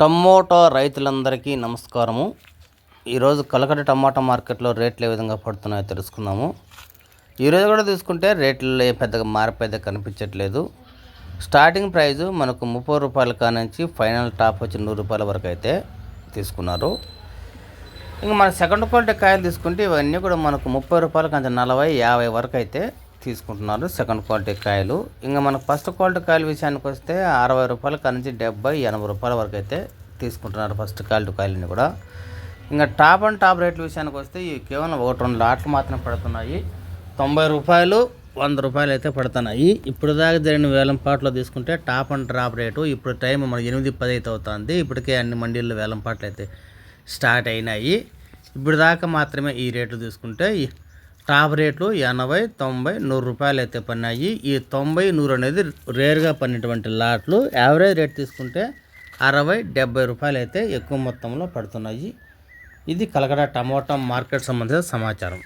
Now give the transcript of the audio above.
Tomato రైతులందరికీ నమస్కారము. ఈరోజు కలకడ టమాటా మార్కెట్లో రేట్లు ఏ విధంగా పడుతున్నాయో తెలుసుకుందాము. ఈరోజు కూడా తీసుకుంటే రేట్లు ఏ పెద్దగా మార్పు అయితే కనిపించట్లేదు. స్టార్టింగ్ ప్రైజు మనకు ముప్పై రూపాయల కానుంచి ఫైనల్ టాప్ వచ్చి నూరు రూపాయల వరకు అయితే తీసుకున్నారు. ఇంకా మన సెకండ్ క్వాలిటీ కాయలు తీసుకుంటే ఇవన్నీ కూడా మనకు ముప్పై రూపాయల కంటే నలభై యాభై వరకు అయితే తీసుకుంటున్నారు సెకండ్ క్వాలిటీ కాయలు. ఇంకా మనకు ఫస్ట్ క్వాలిటీ కాయల విషయానికి వస్తే అరవై రూపాయల నుంచి డెబ్బై ఎనభై రూపాయల వరకు అయితే తీసుకుంటున్నారు ఫస్ట్ క్వాలిటీ కాయలని కూడా. ఇంకా టాప్ అండ్ టాప్ రేట్ల విషయానికి వస్తే ఇవి కేవలం ఒకటి రెండు లాట్లు మాత్రమే పడుతున్నాయి. తొంభై రూపాయలు వంద రూపాయలు అయితే పడుతున్నాయి. ఇప్పుడు దాకా జరిగిన వేలం పాటలో తీసుకుంటే టాప్ అండ్ టాప్ రేటు ఇప్పుడు టైం మన ఎనిమిది పది అయితే అవుతుంది. ఇప్పటికే అన్ని మండీల్లో వేలం పాటలు అయితే స్టార్ట్ అయినాయి. ఇప్పుడు దాకా మాత్రమే ఈ రేట్లు తీసుకుంటే టాప్ రేట్లు ఎనభై తొంభై నూరు రూపాయలు అయితే పన్నాయి. ఈ తొంభై నూరు అనేది రేర్గా పడినటువంటి లాట్లు. యావరేజ్ రేట్ తీసుకుంటే అరవై డెబ్బై రూపాయలు అయితే ఎక్కువ మొత్తంలో పడుతున్నాయి. ఇది కలకడ టమోటా మార్కెట్ సంబంధించిన సమాచారం.